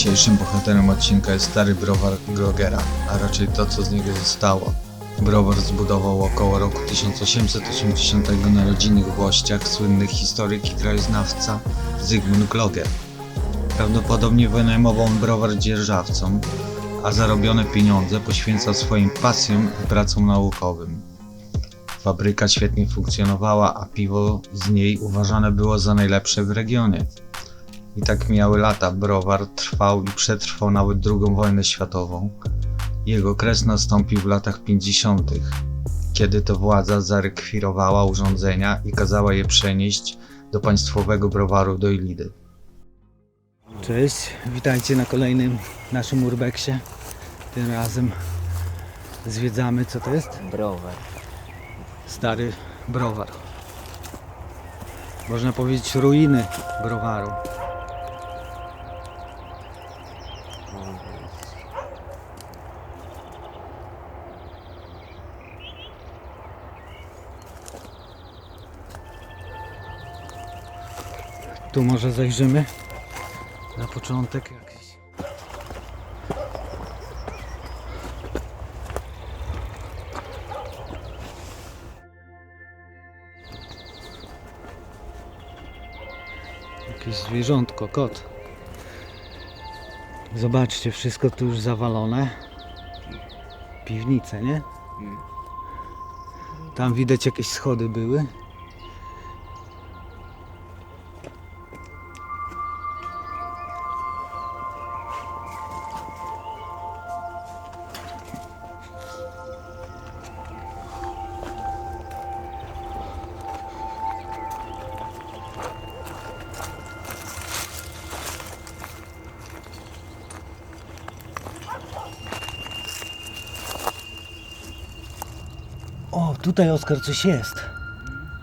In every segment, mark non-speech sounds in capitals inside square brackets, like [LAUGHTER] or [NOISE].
Dzisiejszym bohaterem odcinka jest stary browar Grogera, a raczej to co z niego zostało. Browar zbudował około roku 1880 na rodzinnych włościach słynny historyk i krajoznawca Zygmunt Gloger. Prawdopodobnie wynajmował browar dzierżawcom, a zarobione pieniądze poświęcał swoim pasjom i pracom naukowym. Fabryka świetnie funkcjonowała, a piwo z niej uważane było za najlepsze w regionie. I tak miały lata. Browar trwał i przetrwał nawet II wojnę światową. Jego kres nastąpił w latach 50., kiedy to władza zarekwirowała urządzenia i kazała je przenieść do państwowego browaru do Ilidy. Cześć, witajcie na kolejnym naszym urbeksie. Tym razem zwiedzamy, co to jest? Browar. Stary browar. Można powiedzieć ruiny browaru. Tu może zajrzymy na początek jakiś. Jakieś zwierzątko, kot. Zobaczcie, wszystko tu już zawalone. Piwnice, nie? Tam widać jakieś schody były. Tutaj Oskar coś jest.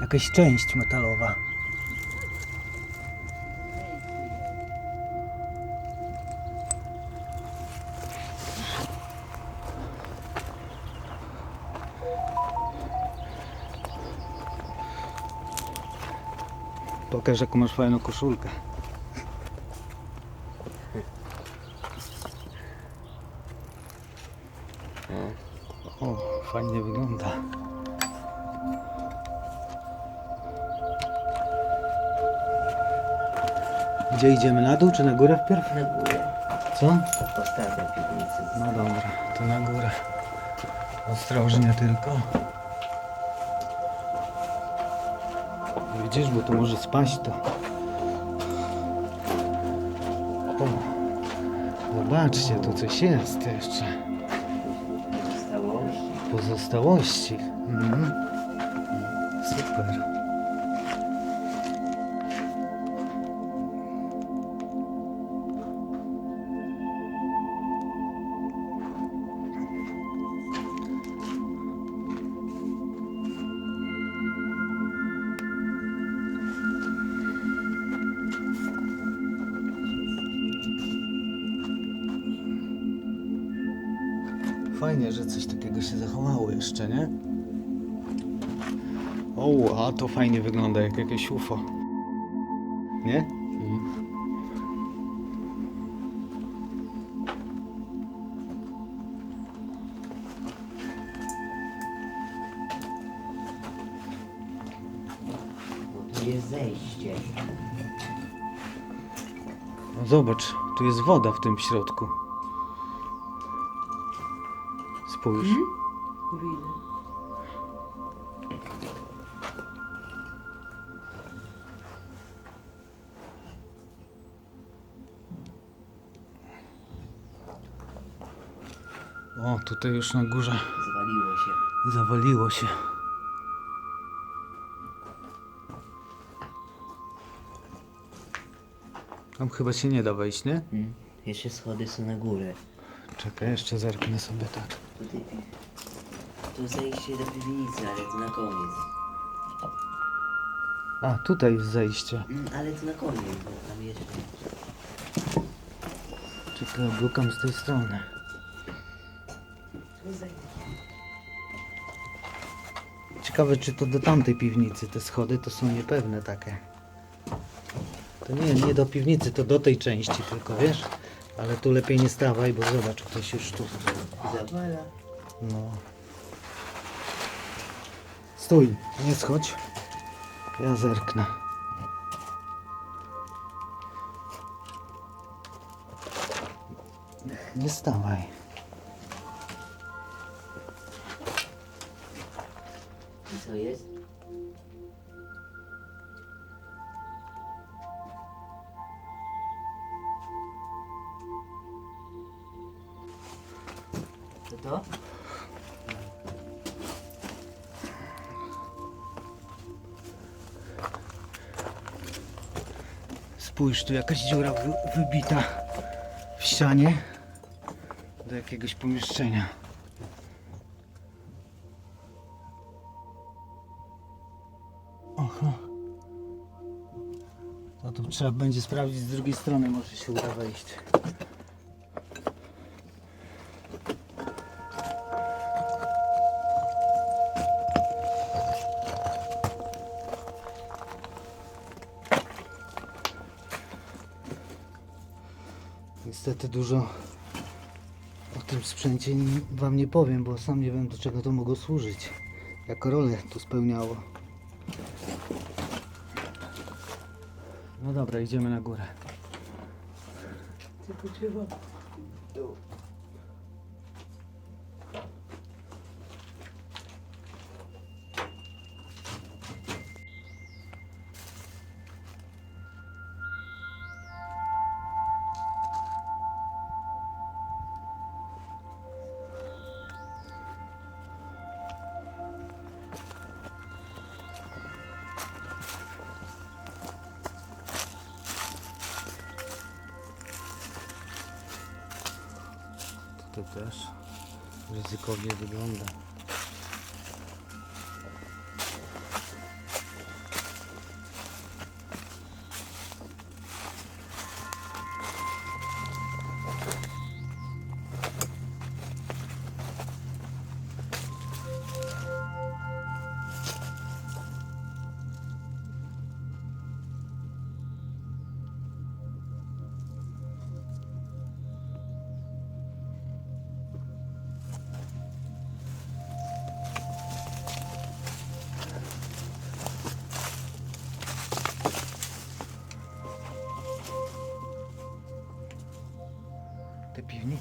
Jakaś część metalowa. Pokaż jaką masz fajną koszulkę. O, fajnie Gdzie idziemy? Na dół czy na górę wpierw? Na górę. Co? Postawię piwnicę. No dobra, to na górę. Ostrożnie tylko. Widzisz, bo tu może spaść to. O, zobaczcie, tu coś jest jeszcze. Całości. Pozostałości. Mhm. Fajnie, że coś takiego się zachowało jeszcze, nie? O, a to fajnie wygląda jak jakieś UFO. Nie? Tu jest zejście. No zobacz, tu jest woda w tym środku. Spójrz. Widzę. O, tutaj już na górze Zwaliło się. zawaliło się. Tam chyba się nie da wejść, nie? Hmm. Jeszcze schody są na górę. Czekaj, jeszcze zerknę sobie tak. Tutaj. Tu zejście do piwnicy, ale to na koniec. A, tutaj jest zejście. Mm, ale to na koniec, bo tam jeszcze... Czekaj, blukam z tej strony. Tu. Ciekawe, czy to do tamtej piwnicy te schody to są niepewne takie. To nie, nie do piwnicy, to do tej części tylko, wiesz? Ale tu lepiej nie stawaj, bo zobacz, ktoś już tu. Zawala. No. Stój, nie schodź. Ja zerknę. Nie stawaj. Co jest? To? Spójrz, tu jakaś dziura wy, wybita w ścianie do jakiegoś pomieszczenia. Aha. To tu trzeba będzie sprawdzić z drugiej strony, może się uda wejść. Niestety dużo o tym sprzęcie wam nie powiem, bo sam nie wiem do czego to mogło służyć. Jaką rolę tu spełniało. No dobra, idziemy na górę. Tylko trzeba. Tutaj też ryzykownie wygląda.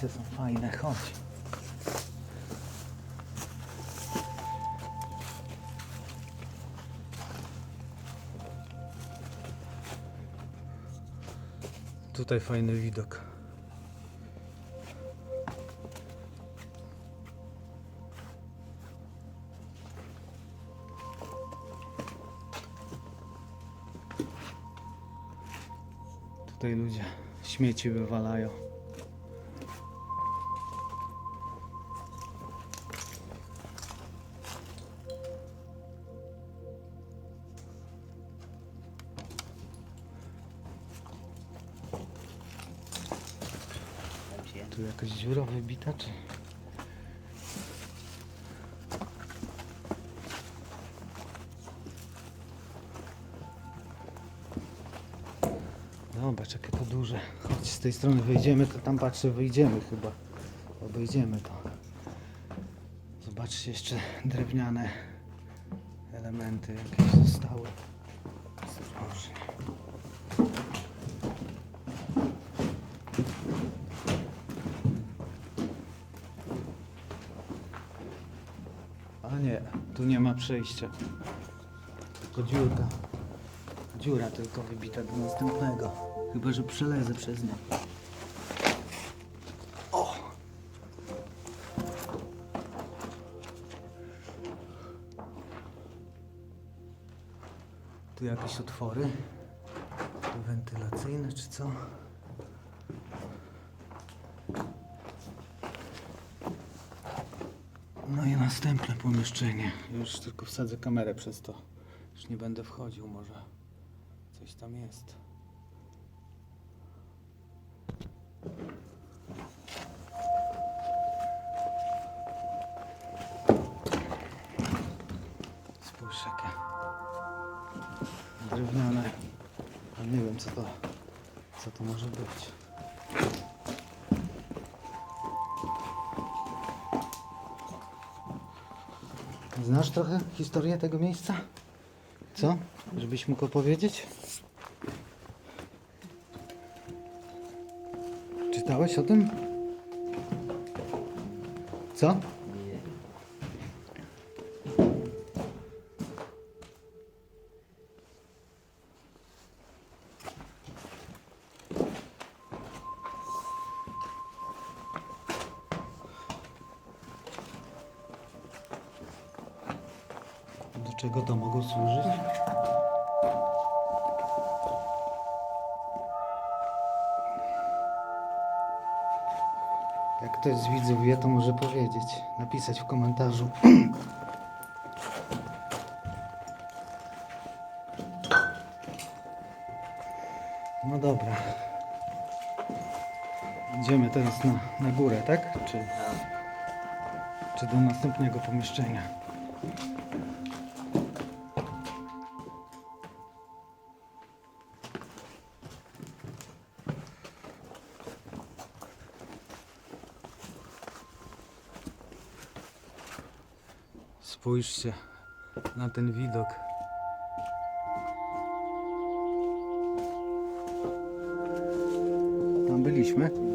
Piwnice są fajne, chodź. Tutaj fajny widok. Tutaj ludzie śmieci wywalają. Tu jakaś dziura wybita, czy... Zobacz, to duże. Chodź, z tej strony wyjdziemy, to tam patrzę, wyjdziemy chyba. Obejdziemy to. Zobaczcie, jeszcze drewniane elementy jakieś zostały. A nie, tu nie ma przejścia. Tylko dziurka. Dziura tylko wybita do następnego. Chyba, że przelezę przez nią. O! Tu jakieś otwory. Wentylacyjne czy co? No i następne pomieszczenie. Już tylko wsadzę kamerę przez to. Już nie będę wchodził, może coś tam jest. Spójrz jakie drewniane. Nie wiem co to, co to może być. Znasz trochę historię tego miejsca? Co? Żebyś mógł opowiedzieć? Czytałeś o tym? Co? Czego to mogło służyć? Jak ktoś z widzów wie, to może powiedzieć, napisać w komentarzu. No dobra. Idziemy teraz na, na górę, tak? Czy, czy do następnego pomieszczenia? Spójrzcie na ten widok. Tam byliśmy.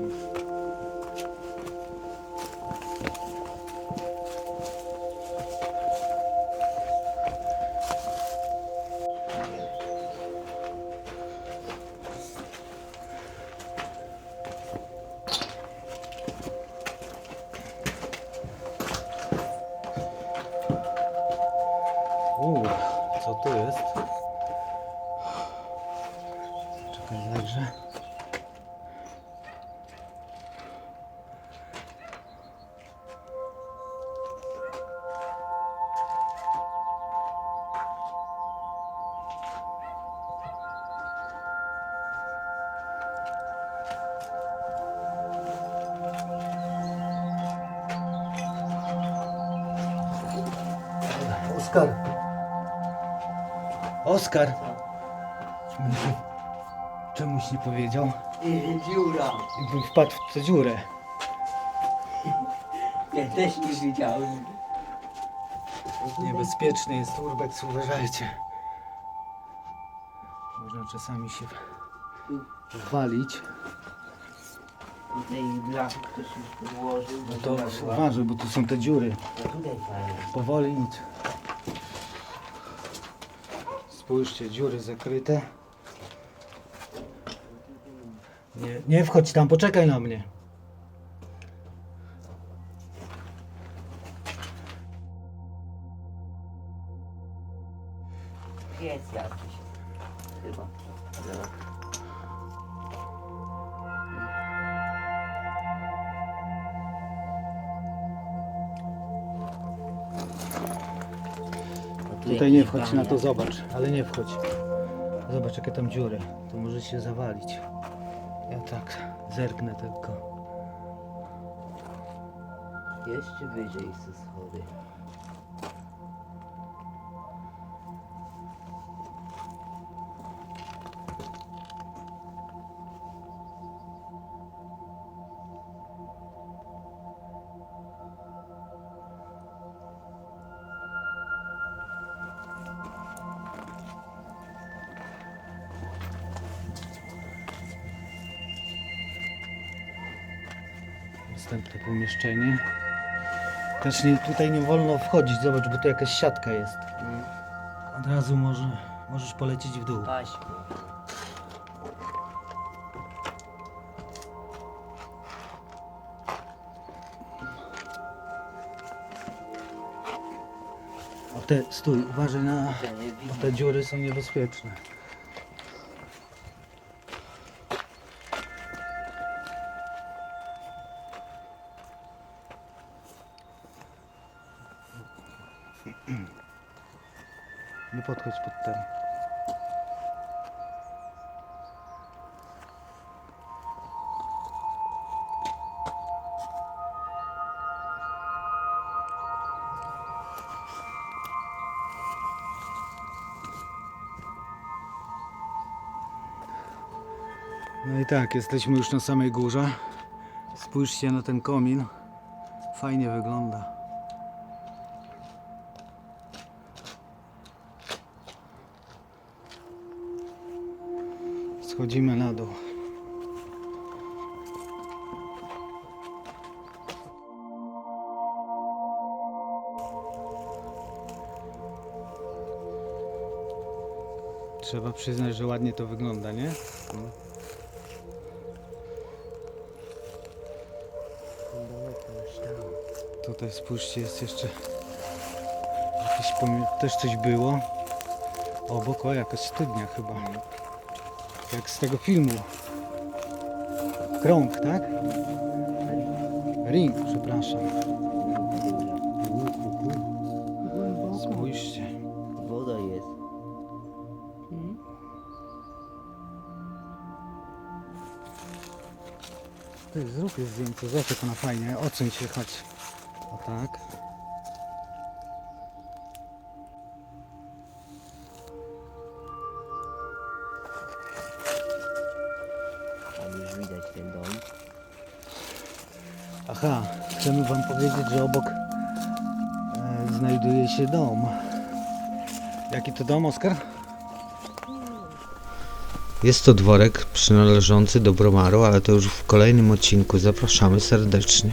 Oskar. Oskar. [LAUGHS] Czemuś nie powiedział? Dziura. Wpadł w tę dziurę. [LAUGHS] Ja też nie wiedziałem. Niebezpieczny jest urbex, uważajcie. Można czasami się walić. Tutaj blach ktoś już podłożył. No to uważaj, bo tu są te dziury. Powoli nic. Spójrzcie, dziury zakryte. Nie, nie wchodź tam, poczekaj na mnie. Tu Tutaj nie wchodź na to, zobacz, ale nie wchodź. Zobacz jakie tam dziury, to może się zawalić. Ja tak zerknę tylko. Jeszcze wyżej są schody. Następne pomieszczenie. Też nie, tutaj nie wolno wchodzić, zobacz, bo tu jakaś siatka jest. Mm. Od razu może, możesz polecieć w dół. Paśku. O te, stój, uważaj na... Bo te dziury są niebezpieczne. Nie podchodź pod ten. No i tak, jesteśmy już na samej górze. Spójrzcie na ten komin. Fajnie wygląda. Schodzimy na dół. Trzeba przyznać, że ładnie to wygląda, nie? Tutaj spójrzcie, jest jeszcze jakieś też coś było. Obok, o jakaś studnia chyba. Jak z tego filmu. Krąg, tak? Ring, przepraszam. Spójrzcie. Woda jest. Ty, zrób je zdjęcie, zobacz jak ona fajnie, odsuń się, chodź. O tak. Aha, chcemy wam powiedzieć, że obok e, znajduje się dom. Jaki to dom, Oskar? Jest to dworek przynależący do Bromaru, ale to już w kolejnym odcinku. Zapraszamy serdecznie.